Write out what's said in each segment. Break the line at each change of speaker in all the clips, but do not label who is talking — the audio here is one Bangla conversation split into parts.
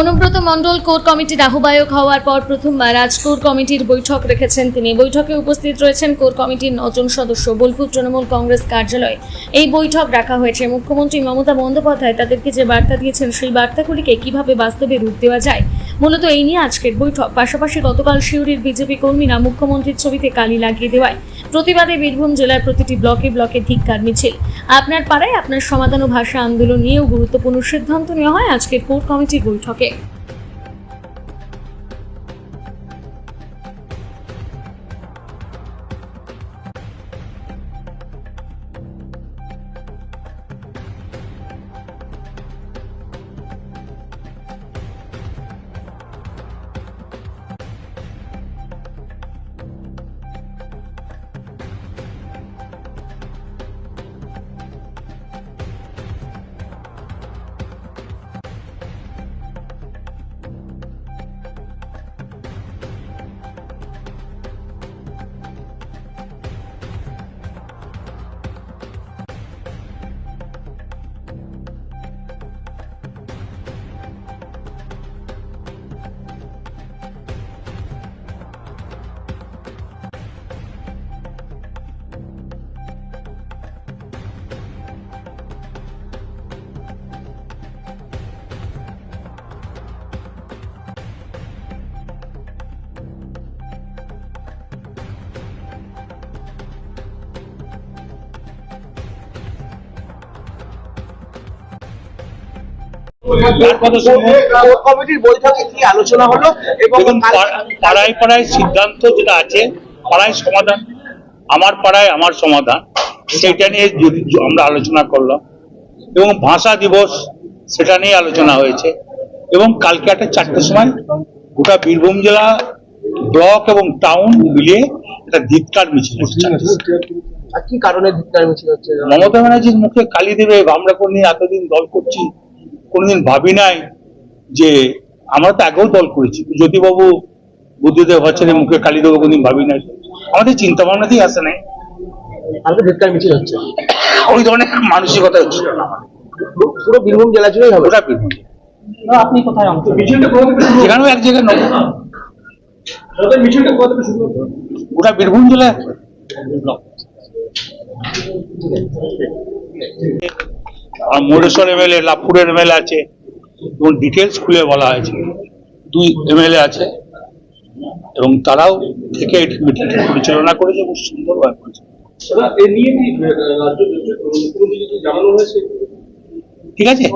অনুব্রত মণ্ডল কোর কমিটির আহ্বায়ক হওয়ার পর প্রথমবার আজ কোর কমিটির বৈঠক রেখেছেন তিনি। বৈঠকে উপস্থিত রয়েছেন কোর কমিটির নজন সদস্য। বোলপুর তৃণমূল কংগ্রেস কার্যালয়ে এই বৈঠক রাখা হয়েছে। মুখ্যমন্ত্রী মমতা বন্দ্যোপাধ্যায় তাদেরকে যে বার্তা দিয়েছেন, সেই বার্তাগুলিকে কীভাবে বাস্তবে রূপ দেওয়া যায়, মূলত এই নিয়ে আজকের বৈঠক। পাশাপাশি গতকাল শিউরির বিজেপি কর্মীরা মুখ্যমন্ত্রীর ছবিতে কালি লাগিয়ে দেওয়ায় প্রতিবাদে বীরভূম জেলার প্রতিটি ব্লকে ব্লকে ধিক্কার মিছিল। আপনার পাড়ায় আপনার সমাধান ও ভাষা আন্দোলন নিয়েও গুরুত্বপূর্ণ সিদ্ধান্ত নেওয়া হয় আজকের কোর কমিটির বৈঠকে।
কমিটির বৈঠকে কি আলোচনা হলো এবং
দেখুন
কাল-
পা- পাড়ায় পাড়ায় সিদ্ধান্ত যেটা আছে পাড়ায় সমাধান আমার পাড়ায় আমার সমাধান সেটা নিয়ে আমরা আলোচনা করলাম। এবং ভাষা দিবস সেটা নিয়ে আলোচনা হয়েছে। এবং কালকে একটা চারটের সময় গোটা বীরভূম জেলা ব্লক এবং টাউন মিলিয়ে একটা ধিৎকার মিছিল
কি কারণে ধিক্কার মিছিল হচ্ছে?
মমতা ব্যানার্জির মুখে কালি দেবে আমরা কোনদিন এতদিন দল করছি? কোনদিন ভাবি নাই যে আমরা তো আগেও দল করেছি। জ্যোতিবাবু বুদ্ধদেব বচ্চনের মুখে কালি দেবো কোনদিন ভাবি নাই। আমাদের চিন্তা ভাবনাতেই আসে নাই।
কালকে ধিক্কার মিছিল হচ্ছে।
ওই ধরনের মানসিকতা হচ্ছিল না। আমাদের।
পুরো বীরভূম জেলা জুড়েই হবে।
ওটা বীরভূম।
আপনি কোথায় অংশ
যেখানেও এক জায়গায় ওটা বীরভূম জেলা মোরেশ্বর এমএলএ লাভপুরের এমএলএ আছে এবং ডিটেলস খুলে বলা হয়েছে। দুই এমএলএ আছে এবং তারাও থেকে এই মিটিংটা পরিচালনা করেছে এবং সুন্দরভাবে করেছে। ঠিক আছে?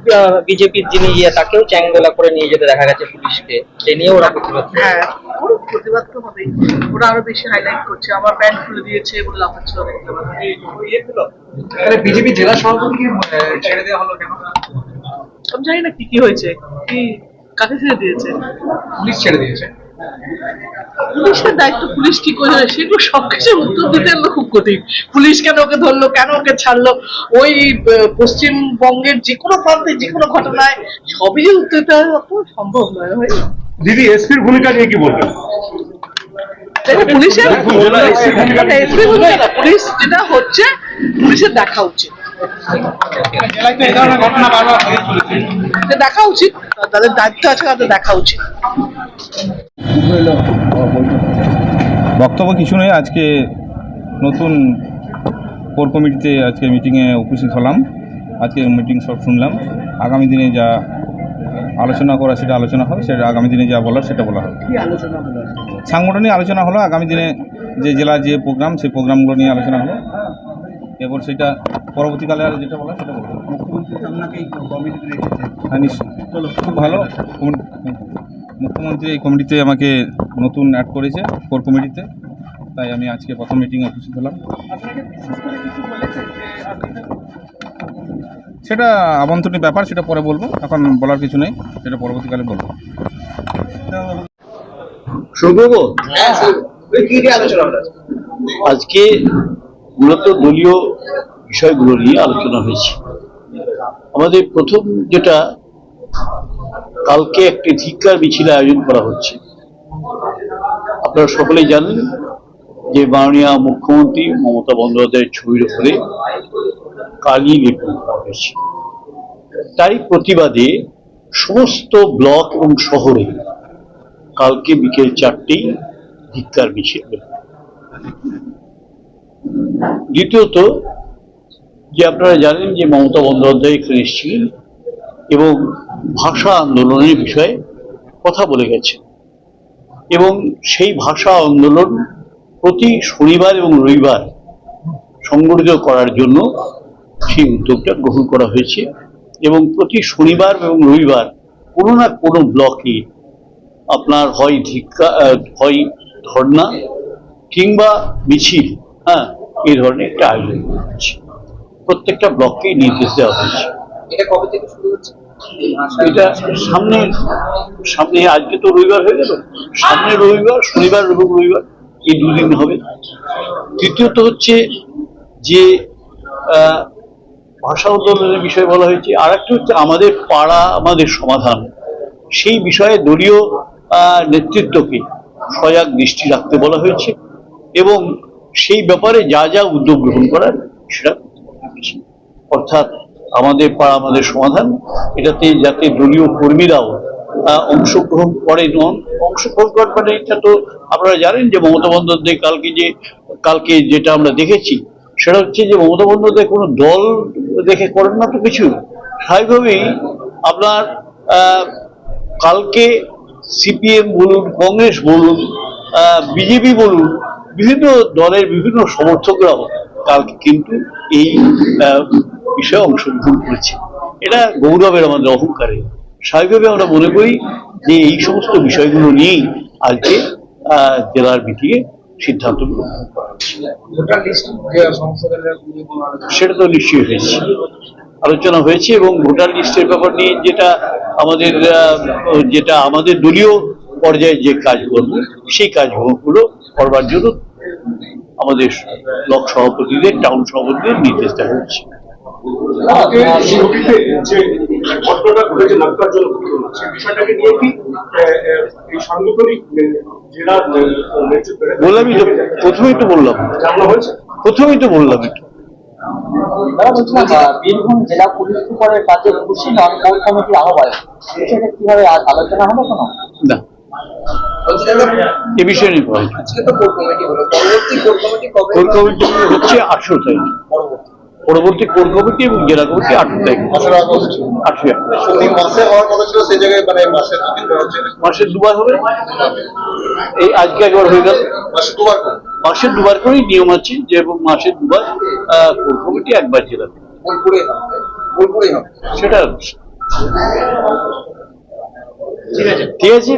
এটা
বিজেপির যিনি ইয়ে তাকেও চ্যাংদোলা করে নিয়ে যেতে দেখা গেছে পুলিশকে। সে নিয়ে ওরা প্রতিবাদ
হ্যাঁ। ওর প্রতিবাদ তো হবেই। ওরা আরও বেশি হাইলাইট করছে। আমার প্যান্ট খুলে দিয়েছে বলে লাফাচ্ছে
বিজেপি জেলা সভাপতিকে ছেড়ে দেওয়া হলো কেন?
আমি জানি না কি কি হয়েছে। কি কাকে ছেড়ে দিয়েছে?
পুলিশ ছেড়ে দিয়েছে।
পুলিশের দায়িত্ব পুলিশ কি করে সেগুলো সবকিছু উত্তর দিতে হলো খুব কঠিন পুলিশ কেন ওকে ধরলো কেন ওকে ছাড়লো? ওই পশ্চিমবঙ্গের যে কোনো প্রান্তে যে কোনো ঘটনায় সবই উত্তর দেওয়া সম্ভব নয়। ভাই
দিদি এসপির ভূমিকা নিয়ে কি বলবেন?
পুলিশের পুলিশ যেটা হচ্ছে পুলিশের দেখা উচিত। দেখা উচিত তাদের দায়িত্ব আছে তাদের দেখা উচিত।
বক্তব্য কিছু নেই আজকে নতুন কোর কমিটিতে আজকে মিটিংয়ে উপস্থিত হলাম। আজকে মিটিং সব শুনলাম। আগামী দিনে যা আলোচনা করা সেটা আলোচনা হবে সেটা আগামী দিনে যা বলার সেটা বলা হবে।
কি আলোচনা হলো
সাংগঠনিক আলোচনা হলো আগামী দিনে যে জেলার যে প্রোগ্রাম সেই প্রোগ্রামগুলো নিয়ে আলোচনা হলো। এরপর সেটা পরবর্তীকালে আর যেটা বলা সেটা বলব মুখ্যমন্ত্রী আপনাকে এই কমিটিতে রেখেছে। হ্যাঁ নিশ্চয়ই। খুব ভালো। মুখ্যমন্ত্রী এই কমিটিতে আমাকে নতুন অ্যাড করেছে কোর কমিটিতে। তাই আমি আজকে প্রথম মিটিংয়ে উপস্থিত হলাম। সেটা আবন্তনীয় ব্যাপার সেটা পরে বলব। এখন বলার কিছু নেই সেটা পরবর্তীকালে বলব।
হ্যাঁ কি নিয়ে আলোচনা হলো
আজকে মূলত দলীয় বিষয়গুলো নিয়ে আলোচনা হয়েছে। আমাদের প্রথম যেটা কালকে একটি ধিক্কার মিছিল আয়োজন করা হচ্ছে। আপনারা সকলেই জানেন যে মাননীয় মুখ্যমন্ত্রী মমতা বন্দ্যোপাধ্যায়ের ছবির উপরে কালি করা হয়েছে তাই প্রতিবাদে সমস্ত ব্লক এবং শহরে কালকে বিকেল চারটেই ধিক্কার মিছিল দ্বিতীয়ত, যে আপনারা জানেন যে মমতা বন্দ্যোপাধ্যায় এখানে এসেছিলেন এবং ভাষা আন্দোলনের বিষয়ে কথা বলে গেছেন। এবং সেই ভাষা আন্দোলন প্রতি শনিবার এবং রবিবার সংগঠিত করার জন্য সেই উদ্যোগটা গ্রহণ করা হয়েছে। এবং প্রতি শনিবার এবং রবিবার কোনো না কোনো ব্লকে আপনার হয় ধিক্কা হয় ধর্ণা কিংবা মিছিল হ্যাঁ এই ধরনের একটা আয়োজন করা হয়েছে। প্রত্যেকটা ব্লককেই নির্দেশ দেওয়া হয়েছে।
এটা হচ্ছে?
সামনে সামনে আজকে তো রবিবার হয়ে গেল। সামনে রবিবার শনিবার এবং রবিবার এই দুদিন হবে। তৃতীয়ত হচ্ছে যে আহ, ভাষা আন্দোলনের বিষয়ে বলা হয়েছে আর হচ্ছে আমাদের পাড়া, আমাদের সমাধান। সেই বিষয়ে দলীয় নেতৃত্বকে সজাগ দৃষ্টি রাখতে বলা হয়েছে এবং সেই ব্যাপারে যা যা উদ্যোগ গ্রহণ করার সেটা অর্থাৎ আমাদের পাড়া, আমাদের সমাধান, এটাতে যাতে দলীয় কর্মীরাও অংশগ্রহণ করেন অংশগ্রহণ করেন মানে এটা তো আপনারা জানেন যে মমতা বন্দ্যোপাধ্যায় কালকে যে, কালকে যেটা আমরা দেখেছি, সেটা হচ্ছে যে মমতা বন্দ্যোপাধ্যায় কোনো দল দেখে করেন না তো কিছু স্বাভাবিকভাবেই আপনার কালকে সিপিএম বলুন, কংগ্রেস বলুন বিজেপি বলুন, বিভিন্ন দলের বিভিন্ন সমর্থকরাও কালকে কিন্তু এই বিষয়ে অংশগ্রহণ করেছে। এটা গৌরবের আমাদের অহংকারে। স্বাভাবিকভাবে আমরা মনে করি যে এই সমস্ত বিষয়গুলো নিয়েই আজকে জেলার মিটিংয়ে সিদ্ধান্তগুলো গ্রহণ করা সেটা তো নিশ্চয়ই হয়েছে। আলোচনা হয়েছে এবং ভোটার লিস্টের ব্যাপার নিয়ে যেটা আমাদের যেটা আমাদের দলীয় পর্যায়ে যে কাজকর্ম, সেই কাজগুলো করবার জন্য আমাদের ব্লক সভাপতিদের, টাউন সভাপতিদের নির্দেশ দেওয়া হয়েছে।
ঘটেছে নক্কারজনক ঘটনা সেই বিষয়টাকে নিয়ে কি এই সাংগঠনিক জেলা
বললামই তো প্রথমেই তো বললাম।
জানানো হয়েছে?
প্রথমেই তো বললাম এটা
বীরভূম জেলা পুলিশ সুপারের কাছে খুশি নন কোর কমিটির আহ্বায়ক? বিষয়টা কীভাবে আলোচনা হবে কোনো?
না। এ বিষয়ে নিয়ে
আজকে তো কোর কমিটি হলো। পরবর্তী কোর কমিটি কবে
কোর কমিটি হচ্ছে আঠারো তারিখ।
পরবর্তী
কোর কমিটি এবং জেলা কমিটি আঠারো তারিখ।
মাসের আগস্ট মাসে হওয়ার কথা ছিল সেই জায়গায় মানে
দুবার হবে? এই আজকে একবার হয়ে গেল।
মাসে দুবার করে।
মাসে দুবার করেই নিয়ম আছে যে এবং মাসে দুবার কোর কমিটি একবার জেলা সেটা ঠিক আছে। ঠিক আছে।